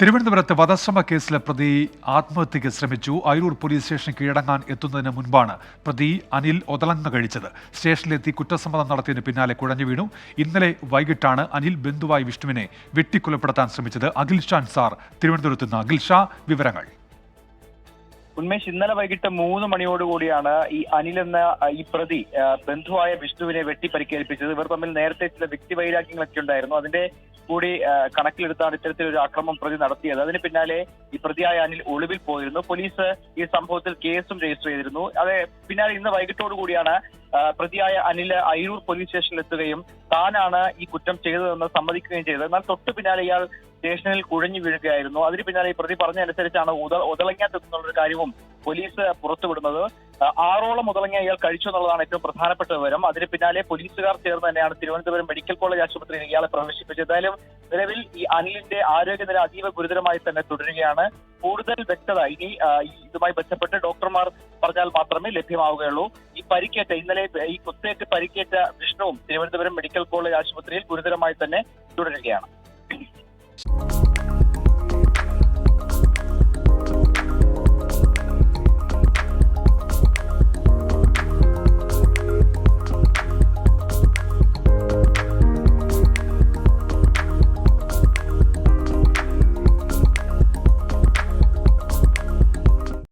തിരുവനന്തപുരത്ത് വധശ്രമ കേസിലെ പ്രതി ആത്മഹത്യയ്ക്ക് ശ്രമിച്ചു. അയിരൂർ പോലീസ് സ്റ്റേഷൻ കീഴടങ്ങാൻ എത്തുന്നതിന് മുൻപാണ് പ്രതി അനിൽ ഒതളങ്ങ കഴിച്ചത്. സ്റ്റേഷനിലെത്തി കുറ്റസമ്മതം നടത്തിയതിന് പിന്നാലെ കുഴഞ്ഞു വീണു. ഇന്നലെ വൈകിട്ടാണ് അനിൽ ബന്ധുവായി വിഷ്ണുവിനെ വെട്ടിക്കൊലപ്പെടുത്താൻ ശ്രമിച്ചത്. അഖിൽ ഷാൻ സാർ തിരുവനന്തപുരത്ത് നിന്ന് അഖിൽ ഷാ വിവരങ്ങൾ. ഉന്മേഷ് ഇന്നലെ വൈകിട്ട് മൂന്ന് മണിയോടുകൂടിയാണ് ഈ അനിൽ എന്ന ഈ പ്രതി ബന്ധുവായ വിഷ്ണുവിനെ വെട്ടി പരിക്കേൽപ്പിച്ചത് ഇവർ തമ്മിൽ നേരത്തെ ചില വ്യക്തിവൈരാഗ്യങ്ങളൊക്കെ ഉണ്ടായിരുന്നു. അതിന്റെ കൂടി കണക്കിലെടുത്താണ് ഇത്തരത്തിലൊരു അക്രമം പ്രതി നടത്തിയത്. അതിന് പിന്നാലെ ഈ പ്രതിയായ അനിൽ ഒളിവിൽ പോയിരുന്നു. പോലീസ് ഈ സംഭവത്തിൽ കേസും രജിസ്റ്റർ ചെയ്തിരുന്നു. അതെ പിന്നാലെ ഇന്ന് വൈകിട്ടോടു കൂടിയാണ് ആ, പ്രതിയായ അനിൽ അയിരൂർ പോലീസ് സ്റ്റേഷനിൽ എത്തുകയും താനാണ് ഈ കുറ്റം ചെയ്തതെന്ന് സമ്മതിക്കുകയും ചെയ്തത്. എന്നാൽ തൊട്ടു പിന്നാലെ ഇയാൾ സ്റ്റേഷനിൽ കുഴഞ്ഞു വീഴുകയായിരുന്നു. അതിന് പിന്നാലെ ഈ പ്രതി പറഞ്ഞതനുസരിച്ചാണ് ഉത ഉതളങ്ങാത്തെത്തുന്നുള്ള ഒരു കാര്യവും പോലീസ് പുറത്തുവിടുന്നത്. ആറോളം മുതലങ്ങ ഇയാൾ കഴിച്ചു എന്നുള്ളതാണ് ഏറ്റവും പ്രധാനപ്പെട്ട വിവരം. അതിന് പിന്നാലെ പോലീസുകാർ ചേർന്ന് തന്നെയാണ് തിരുവനന്തപുരം മെഡിക്കൽ കോളേജ് ആശുപത്രിയിൽ ഇയാളെ പ്രവേശിപ്പിച്ചത്. എന്തായാലും നിലവിൽ ഈ അനിലിന്റെ ആരോഗ്യനില അതീവ ഗുരുതരമായി തന്നെ തുടരുകയാണ്. കൂടുതൽ വ്യക്തത ഇനി ഇതുമായി ബന്ധപ്പെട്ട് ഡോക്ടർമാർ പറഞ്ഞാൽ മാത്രമേ ലഭ്യമാവുകയുള്ളൂ. പരിക്കേറ്റ ഇന്നലെ ഈ കുത്തേറ്റ് പരിക്കേറ്റ വിഷ്ണുവും തിരുവനന്തപുരം മെഡിക്കൽ കോളേജ് ആശുപത്രിയിൽ ഗുരുതരമായി തന്നെ തുടരുകയാണ്.